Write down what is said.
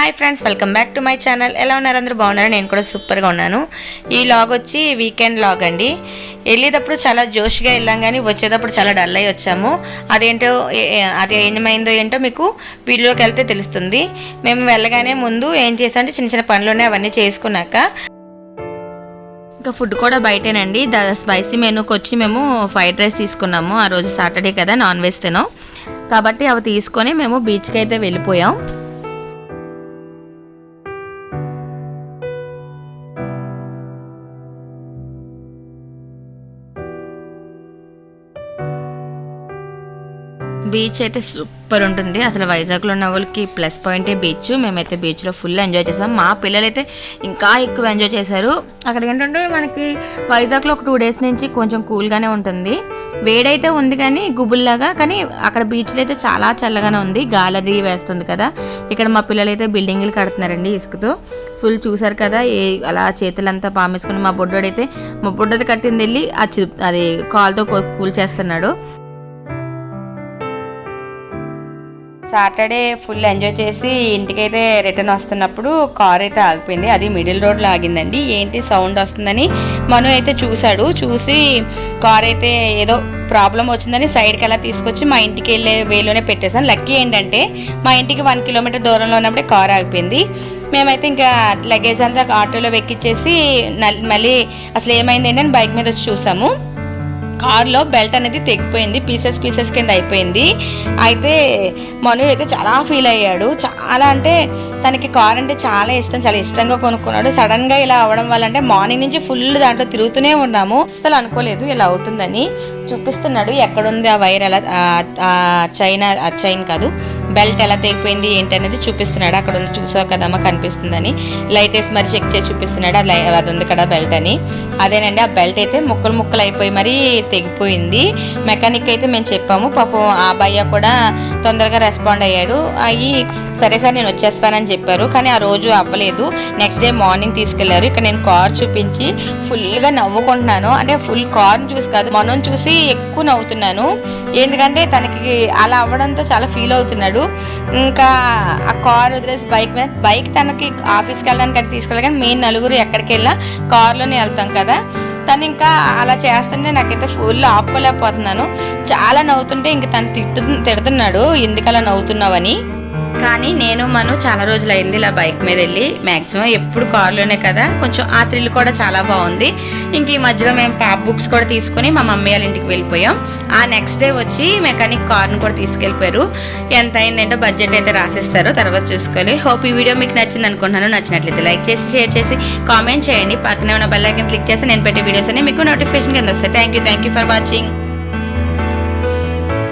Hi friends welcome back to my channel ఎలా ఉన్నారు అందరూ? బాగున్నారు? నేను కూడా సూపర్గా ఉన్నాను. ఈ లాగ్ వచ్చి వీకెండ్ లాగ్ అండి. వెళ్ళేటప్పుడు చాలా జోష్గా వెళ్ళాం కానీ వచ్చేటప్పుడు చాలా డల్ అయి వచ్చాము. అదేంటో అది ఏమైందో ఏంటో మీకు వీడియోకి వెళ్తే తెలుస్తుంది. మేము వెళ్ళగానే ముందు ఏం చేసామంటే చిన్న చిన్న పనులు ఉన్నాయి అవన్నీ చేసుకున్నాక. ఇంకా ఫుడ్ కూడా బయటేనండి. ద స్పైసీ మెనూకి వచ్చి మేము ఫ్రైడ్ రైస్ తీసుకున్నాము. ఆ రోజు సాటర్డే కదా నాన్ వెజ్ తినాం. కాబట్టి అవి తీసుకొని మేము బీచ్కి అయితే వెళ్ళిపోయాం. బీచ్ అయితే సూపర్ ఉంటుంది. అసలు వైజాగ్లో ఉన్న వాళ్ళకి ప్లస్ పాయింటే బీచ్. మేమైతే బీచ్లో ఫుల్ ఎంజాయ్ చేసాం. మా పిల్లలైతే ఇంకా ఎక్కువ ఎంజాయ్ చేశారు. అక్కడ ఏంటంటే మనకి వైజాగ్లో ఒక టూ డేస్ నుంచి కొంచెం కూల్గానే ఉంటుంది. వేడైతే ఉంది కానీ గుబుల్లాగా కానీ అక్కడ బీచ్లో అయితే చాలా చల్లగానే ఉంది. గాలది వేస్తుంది కదా. ఇక్కడ మా పిల్లలు అయితే బిల్డింగ్లు కడుతున్నారండి ఇసుకతో. ఫుల్ చూసారు కదా ఏ అలా చేతులంతా పామేసుకుని మా బొడ్డోడైతే మా బొడ్డది కట్టింది వెళ్ళి ఆ అది కాల్తో కూల్ చేస్తున్నాడు. సాటర్డే ఫుల్ ఎంజాయ్ చేసి ఇంటికైతే రిటర్న్ వస్తున్నప్పుడు కార్ అయితే ఆగిపోయింది. అది మిడిల్ రోడ్లో ఆగిందండి. ఏంటి సౌండ్ వస్తుందని మను అయితే చూశాడు. చూసి కార్ అయితే ఏదో ప్రాబ్లం వచ్చిందని సైడ్కి అలా తీసుకొచ్చి మా ఇంటికి వెళ్ళే వేలోనే పెట్టేశాను. లక్కీ ఏంటంటే మా ఇంటికి వన్ కిలోమీటర్ దూరంలో ఉన్నప్పుడే కార్ ఆగిపోయింది. మేమైతే ఇంకా లగేజ్ అంతా ఆటోలో వెక్కిచ్చేసి నల్- మళ్ళీ అసలు ఏమైంది ఏంటని బైక్ మీద వచ్చి చూసాము. కార్లో బెల్ట్ అనేది తెగిపోయింది పీసెస్ పీసెస్ కింద అయిపోయింది. అయితే మను అయితే చాలా ఫీల్ అయ్యాడు. చాలా అంటే తనకి కార్ అంటే చాలా ఇష్టం చాలా ఇష్టంగా కొనుక్కున్నాడు. సడన్గా ఇలా అవ్వడం వల్ల అంటే మార్నింగ్ నుంచి ఫుల్ దాంట్లో తిరుగుతూనే ఉన్నాము. అసలు అనుకోలేదు ఇలా అవుతుందని చూపిస్తున్నాడు. ఎక్కడుంది ఆ వైర్? ఎలా ఆ- చైన్ చైన్ కాదు. బెల్ట్ ఎలా తెగిపోయింది ఏంటి అనేది చూపిస్తున్నాడు. అక్కడ ఉంది చూసావు కదమ్మా కనిపిస్తుందని. లైట్ వేసి మరి చెక్ చేసి చూపిస్తున్నాడు ఆ లై అది ఉంది కదా బెల్ట్ అని. అదేనండి ఆ బెల్ట్ అయితే ముక్కలు ముక్కలు అయిపోయి మరీ తెగిపోయింది. మెకానిక్ అయితే మేము చెప్పాము పాపం ఆ భయ్య కూడా తొందరగా రెస్పాండ్ అయ్యాడు. అవి సరే సార్ నేను వచ్చేస్తానని చెప్పారు కానీ ఆ రోజు అవ్వలేదు. నెక్స్ట్ డే మార్నింగ్ తీసుకెళ్ళారు. ఇక్కడ నేను కార్ చూపించి ఫుల్గా నవ్వుకుంటున్నాను. అంటే ఫుల్ కార్ని చూసి కాదు మనం చూసి ఎక్కువ నవ్వుతున్నాను. ఎందుకంటే తనకి అలా అవ్వడంతో చాలా ఫీల్ అవుతున్నాడు. ఇంకా ఆ కార్ వదిలేసి బైక్ మీద బైక్ తనకి ఆఫీస్కి వెళ్ళడానికి అది తీసుకెళ్ళాలి కానీ మేము నలుగురు ఎక్కడికి వెళ్ళా కార్లోనే వెళ్తాం కదా. తను ఇంకా అలా చేస్తుంటే నాకైతే ఫుల్ ఆపుకోలేకపోతున్నాను. చాలా నవ్వుతుంటే ఇంక తను తిట్టు తిడుతున్నాడు. ఎందుకు అలా నవ్వుతున్నావని. కానీ నేను మను చాలా రోజులు అయింది ఇలా బైక్ మీద వెళ్ళి. మ్యాక్సిమం ఎప్పుడు కార్లోనే కదా. కొంచెం ఆ థ్రిల్ కూడా చాలా బాగుంది. ఇంక ఈ మధ్యలో మేము పాప్ బుక్స్ కూడా తీసుకొని మా మమ్మీ వాళ్ళ ఇంటికి వెళ్ళిపోయాం. ఆ నెక్స్ట్ డే వచ్చి మెకానిక్ కార్ని కూడా తీసుకెళ్ళిపోయారు. ఎంత అయిందంటే బడ్జెట్ అయితే రాసిస్తారు. తర్వాత చూసుకోవాలి. హోప్ ఈ వీడియో మీకు నచ్చింది అనుకుంటున్నాను. నచ్చినట్లయితే లైక్ చేసి షేర్ చేసి కామెంట్ చేయండి. పక్కనే ఉన్న బెల్ ఐకన్ క్లిక్ చేసి నేను పెట్టే వీడియోస్ అన్ని మీకు నోటిఫికేషన్ కింద వస్తాయి. Thank you thank you for watching